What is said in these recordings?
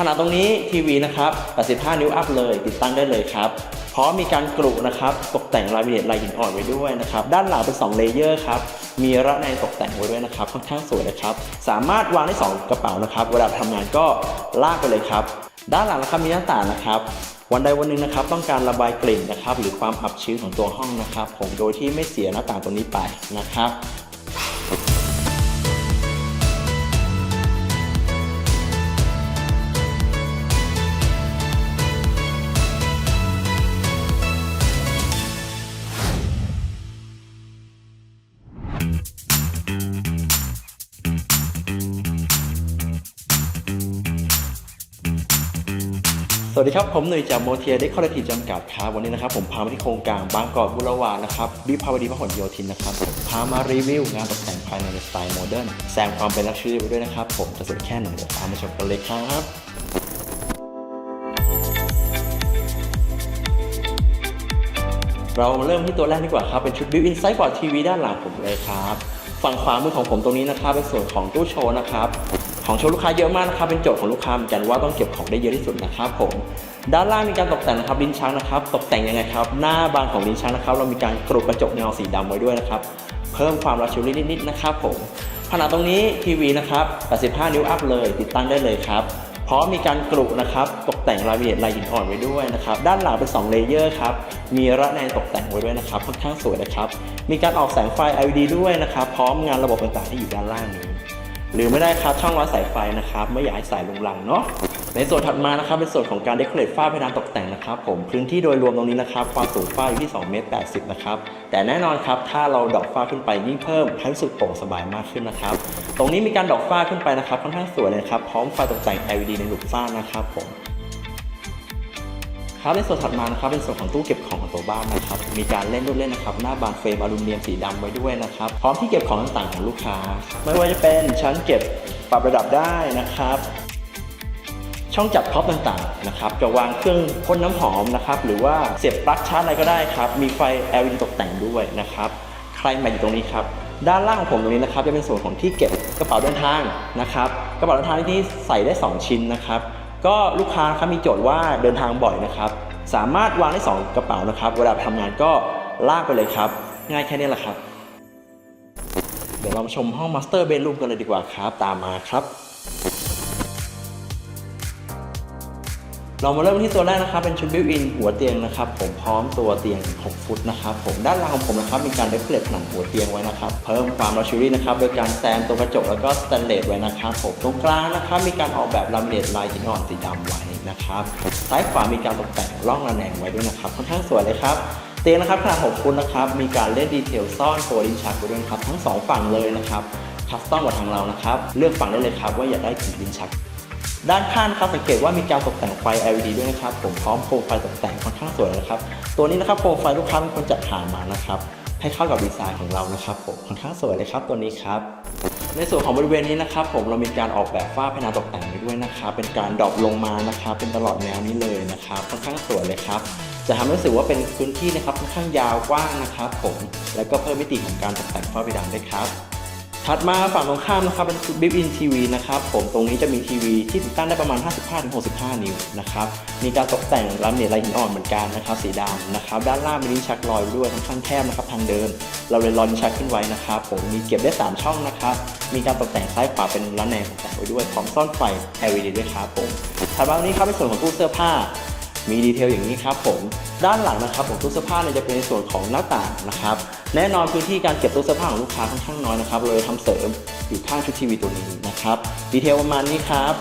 ผนังตรงนี้ทีวีนะครับ85 นิ้วอัพเลยติดตั้งได้เลยครับพร้อมมีการกรุนะครับตกแต่งรายละเอียดลายหินอ่อนไว้ด้วยนะครับด้านหลังเป็น 2 เลเยอร์ครับมีระแนงตกแต่งไว้ด้วยนะครับค่อนข้างสวยนะครับสามารถวางได้สองกระเป๋านะครับเวลาทำงานก็ลากไปเลยครับด้านหลังนะครับมีหน้าต่างนะครับวันใดวันหนึ่งนะครับต้องการระบายกลิ่นนะครับหรือความอับชื้นของตัวห้องนะครับ ผมโดยที่ไม่เสียหน้าต่างตรงนี้ไปนะครับ วัสดีครับ ผมหนุ่ยจากโมเทียเดคอร์ทีจำกัดครับวันนี้นะครับผมพามาที่โครงการบางกอกบุรวานะครับวิภาวดีพหลโยธินนะครับพามารีวิวงานตกแต่งภายในสไตล์โมเดิร์นแซมความเป็นลักชัวรี่ไปด้วยนะครับ ผมจะสวยแค่ไหนเดี๋ยวตามมาชมกันเลยครับเรามาเริ่มที่ตัวแรกดีกว่าครับ เป็นชุด Built-in Sideboard TV ด้านหลังผมเลยครับ ฝั่งขวามือของผมตรงนี้นะครับ เป็นส่วนของตู้โชว์นะครับ ของโชว์ลูกค้าเยอะมากนะครับเป็นโจทย์ของลูกค้าเหมือนกันว่าต้องเก็บของได้เยอะที่สุดนะครับผมด้านล่างมีการตกแต่งนะครับลิ้นชักนะครับตกแต่งยังไงครับหน้าบานของลิ้นชักนะครับเรามีการกรุบกระจกเงาสีดำไว้ด้วยนะครับเพิ่มความราชูรี่นิดๆนะครับผมผนังตรงนี้ทีวีนะครับ 85 นิ้วอัพเลย ติดตั้งได้เลยครับพร้อมมีการกรุนะครับตกแต่งรายละเอียดลายหินอ่อนไว้ด้วยนะครับด้านหลังเป็น 2 เลเยอร์ครับมีระแนงตกแต่งไว้ด้วยนะครับค่อนข้างสวยนะครับ มีการออกแสงไฟ LED ด้วยนะครับ พร้อมงานระบบต่างๆที่อยู่ด้านล่างนี้ หรือไม่ได้ครับช่องร้อยสายไฟนะครับ ไม่อยากให้สายลุงลังเนาะในส่วนถัดมานะครับเป็นส่วนของการเดคอเรทฝ้าเพดานตกแต่งนะครับ ผมพื้นที่โดยรวมตรงนี้นะครับ ความสูงฝ้าอยู่ที่2เมตร80นะครับแต่แน่นอนครับถ้าเราดอกฝ้าขึ้นไปยิ่งเพิ่มให้รู้สึกโปร่งสบายมากขึ้นนะครับ ตรงนี้มีการดอกฝ้าขึ้นไปนะครับค่อนข้างสวยเลยครับพร้อมไฟตกแต่ง LED ในหลุมฝ้านะครับผม ครับในส่วนถัดมานะครับเป็นส่วนของตู้เก็บของของตัวบ้านนะครับ มีการเล่นรูปเล่นนะครับ หน้าบานเฟรมอลูมิเนียมสีดำไว้ด้วยนะครับ พร้อมที่เก็บของต่างๆของลูกค้า ไม่ว่าจะเป็นชั้นเก็บปรับระดับได้นะครับ ช่องจับท็อปต่างๆนะครับ จะวางเครื่องพ่นน้ำหอมนะครับ หรือว่าเสียบปลั๊กชาร์จอะไรก็ได้ครับ มีไฟ LED ตกแต่งด้วยนะครับ ใครมาอยู่ตรงนี้ครับด้านล่างของผมตรงนี้นะครับจะเป็นส่วนของที่เก็บกระเป๋าเดินทางนะครับ กระเป๋าเดินทางที่ใส่ได้ 2 ชิ้นนะครับ ก็ลูกค้าครับมีโจทย์ว่าเดินทางบ่อยนะครับ สามารถวางได้ 2 กระเป๋านะครับ เวลาทำงานก็ลากไปเลยครับ ง่ายแค่นี้แหละครับ เดี๋ยวเรามาชมห้องมาสเตอร์เบดรูมกันเลยดีกว่าครับ ตามมาครับ เรามาเริ่มที่ตัวแรกนะครับเป็นชุดบิวอินหัวเตียงนะครับผมพร้อมตัวเตียง 6 ฟุตนะครับผมด้านล่างของผมนะครับมีการเดคอเรทผนังหัวเตียงไว้นะครับเพิ่มความลักชัวรี่นะครับโดยการแซมตัวกระจกแล้วก็สแตนเลสไว้นะครับผมตรงกลางนะครับมีการออกแบบลามิเนตลายหินอ่อนสีดำไว้นะครับซ้ายขวามีการตกแต่งร่องระแนงไว้ด้วยนะครับค่อนข้างสวยเลยครับเตียงนะครับขนาด6ฟุตนะครับมีการเล่นดีเทลซ่อนตัวลิ้นชักไว้ด้วยนะครับทั้งสองฝั่งเลยนะครับคัสตอมกับทางเรานะครับเลือกฝั่งได้เลยครับว่าอยากได้กี่ลิ้นชัก ด้านข้างนะครับสังเกตว่ามีการตกแต่งไฟ LED ด้วยนะครับผมพร้อมโคมไฟตกแต่งค่อนข้างสวยนะครับ ตัวนี้นะครับโคมไฟลูกค้าเป็นคนจัดหามานะครับให้เข้ากับดีไซน์ของเรานะครับผมค่อนข้างสวยเลยครับตัวนี้ครับในส่วนของบริเวณนี้นะครับ ผมเรามีการออกแบบฝ้าพดานตกแต่งไว้ด้วยนะครับเป็นการดรอปลงมานะครับ เป็นตลอดแนวนี้เลยนะครับค่อนข้างสวยเลยครับจะทำให้รู้สึกว่าเป็นพื้นที่นะครับค่อนข้างยาวกว้างนะครับ ผม แล้วก็เพิ่มมิติของการตกแต่งฝ้าเพดานด้วยครับ ถัดมาฝั่งตรงข้ามนะครับเป็นบิวอินทีวีนะครับผมตรงนี้จะมีทีวีที่ติดตั้งได้ประมาณ 55-65 นิ้วนะครับมีการตกแต่งลามิเนตลายหินอ่อนเหมือนกันนะครับสีดำนะครับด้านล่างมีลิ้นชักลอยไว้ด้วยค่อนข้างแคบนะครับทางเดิน เราเลยลอยลิ้นชักขึ้นไว้นะครับผมมีเก็บได้ 3 ช่องนะครับมีการตกแต่งซ้ายขวาเป็นระแนงตกแต่งไว้ด้วยพร้อมซ่อนไฟ LED ด้วยครับผมถัดมาตรงนี้ครับเป็นส่วนของตู้เสื้อผ้ามีดีเทลอย่างนี้ครับผมด้านหลังนะครับผมตู้เสื้อผ้าเนี่ยจะเป็นในส่วนของหน้าต่างนะครับ แน่นอนพื้นที่การเก็บตู้เสื้อผ้าของลูกค้าค่อนข้างน้อยนะครับเลยทำเสริมอยู่ข้างชุดทีวีตัวนี้นะครับดีเทลประมาณนี้ครับ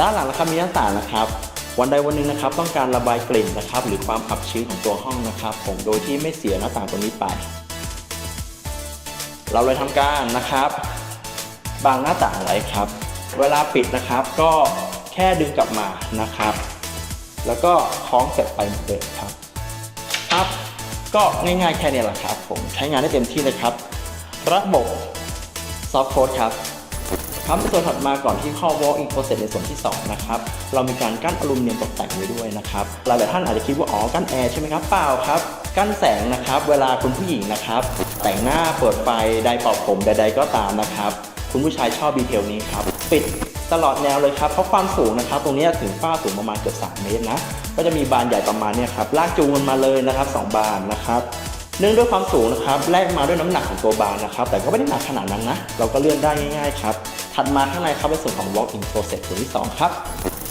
ด้านหลังนะครับมีหน้าต่างนะครับวันใดวันหนึ่งนะครับต้องการระบายกลิ่นนะครับ หรือความอับชื้นของตัวห้องนะครับ ผมโดยที่ไม่เสียหน้าต่างตัวนี้ไป เราเลยทำการนะครับบางหน้าต่างไว้ครับ เวลาปิดนะครับก็แค่ดึงกลับมานะครับ แล้วก็คล้องเสร็จไปเหมือนเดิมครับครับก็ง่ายๆแค่นี้แหละครับผมใช้งานได้เต็มที่เลยครับ ระบบซอฟต์โค้ดครับครับในส่วนถัดมาก่อนที่เข้า walk in process ในส่วนที่ 2 นะครับ เรามีการกั้นอลูมิเนียมตกแต่งไว้ด้วยนะครับหลายๆท่านอาจจะคิดว่า อ๋อ กั้นแอร์ใช่ไหมครับ เปล่าครับ กั้นแสงนะครับ เวลาคุณผู้หญิงนะครับ แต่งหน้าเปิดไฟ ไดร์เป่าผมใดๆก็ตามนะครับ คุณผู้ชายชอบดีเทลนี้ครับ ปิด ตลอดแนวเลยครับ เพราะความสูงนะครับ ตรงนี้ถึงฝ้าสูงประมาณเกือบ 3 เมตรนะ ก็จะมีบานใหญ่ประมาณเนี้ยครับลากจูงมันมาเลยนะครับสองบานนะครับ เนื่องด้วยความสูงนะครับแลกมาด้วยน้ำหนักของตัวบานนะครับ แต่ก็ไม่ได้หนักขนาดนั้นนะ เราก็เลื่อนได้ง่าย ๆ ครับ ถัดมาข้างในครับเป็นส่วนของ walk-in closet ส่วนที่สองครับ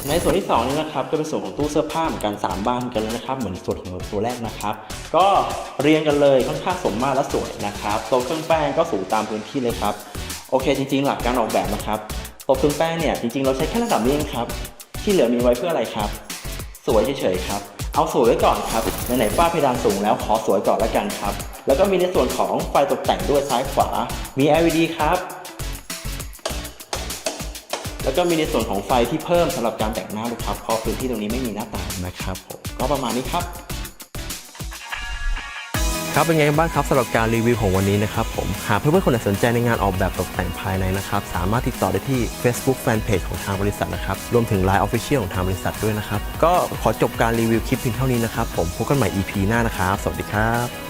ในส่วนที่2นี้นะครับก็เป็นส่วนของตู้เสื้อผ้าเหมือนกัน3บ้านกันเลยนะครับเหมือนส่วนของตัวแรกนะครับ ก็เรียงกันเลยค่อนข้างสมมาตรและสวยนะครับโต๊ะเครื่องแป้งก็สูงตามพื้นที่เลยครับโอเคจริง ๆ หลักการออกแบบนะครับ ต๊ะเครื่งแป้งเนี่ยจริงๆเราใช้แค่ระดับนี้เองครับ ที่เหลือมีไว้เพื่ออะไรครับ สวยเฉยๆครับ เอาสวยไว้ก่อนครับไหนๆฝ้าเพดานสูงแล้วขอสวยก่อนละกันครับ แล้วก็มีในส่วนของไฟตกแต่งด้วยซ้ายขวา มี LED ครับ แล้วก็มีในส่วนของไฟที่เพิ่มสำหรับการแต่งหน้าด้วยครับเพราะพื้นที่ตรงนี้ไม่มีหน้าต่างนะครับผมก็ประมาณนี้ครับ ครับเป็นไงบ้างครับสำหรับการรีวิวของวันนี้นะครับผมหากเพื่อนๆคนไหนสนใจในงานออกแบบตกแต่งภายในนะครับ สามารถติดต่อได้ที่ Facebook Fanpage ของทางบริษัทนะครับ รวมถึง Line Official ของทางบริษัทด้วยนะครับ ก็ขอจบการรีวิวคลิปเพียงเท่านี้นะครับ ผมพบกันใหม่ EP หน้านะครับ สวัสดีครับ